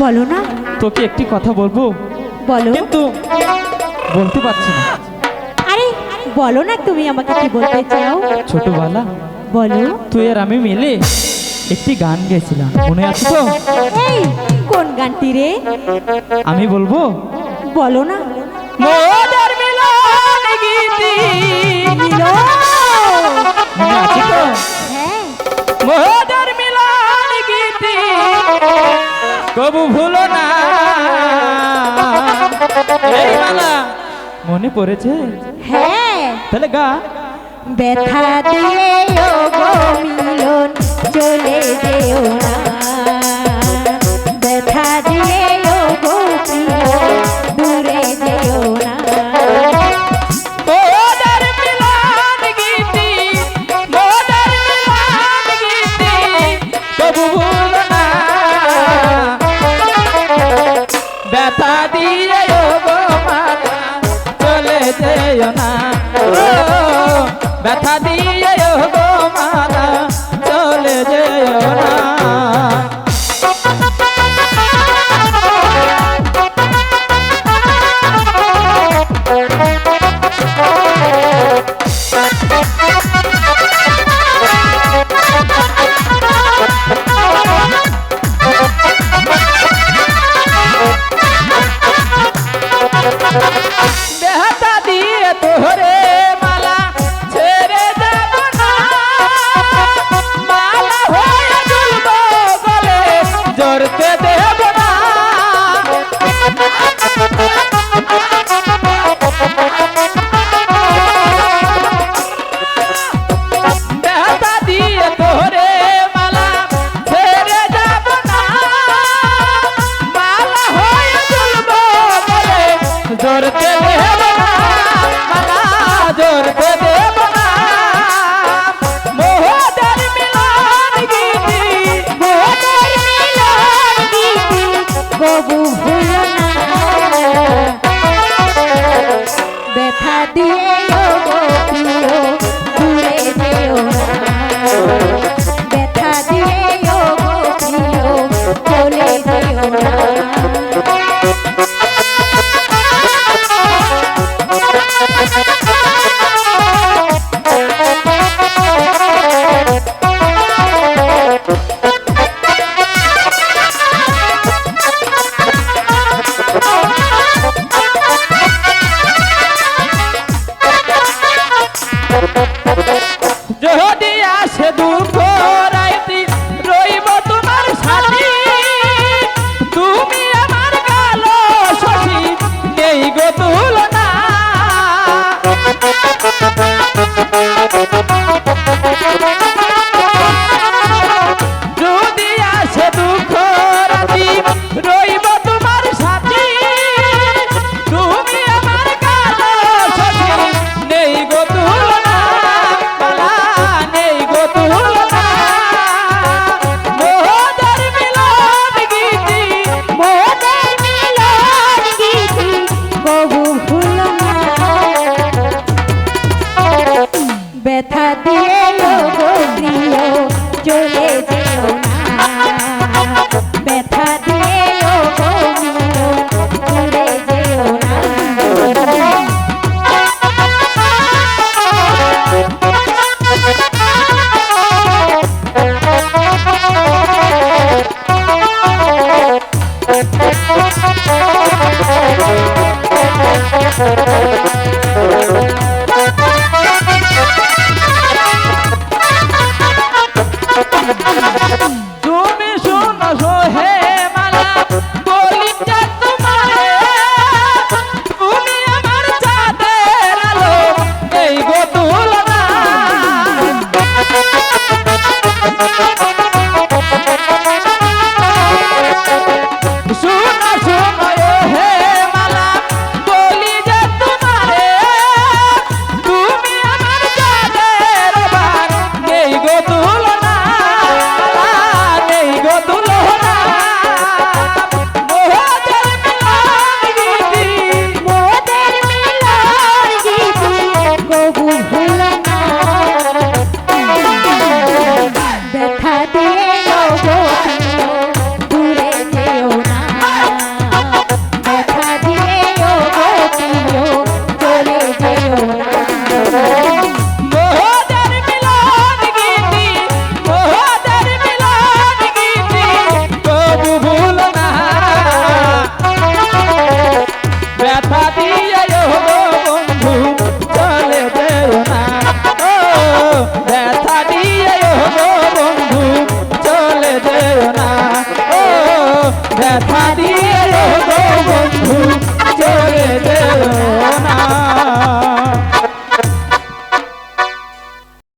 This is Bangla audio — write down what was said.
বলো না। তোকে একটি কথা বলব? বলো। কিন্তু বলতে পারছি না। আরে বলো না তুমি আমাকে কি বলতে চাও। ছোটবেলা বলো। তুই আর আমি মিলে একটি গান গেছিলাম মনে আছে তো? এই কোন গানটি রে? আমি বলব? বলো না। মোদা মনে পড়েছে? হ্যাঁ। তাহলে গা। ব্যথা দিয়ে মিলন চলে যেও না। কথা তুমি শোনা সহে Happy Happy Happy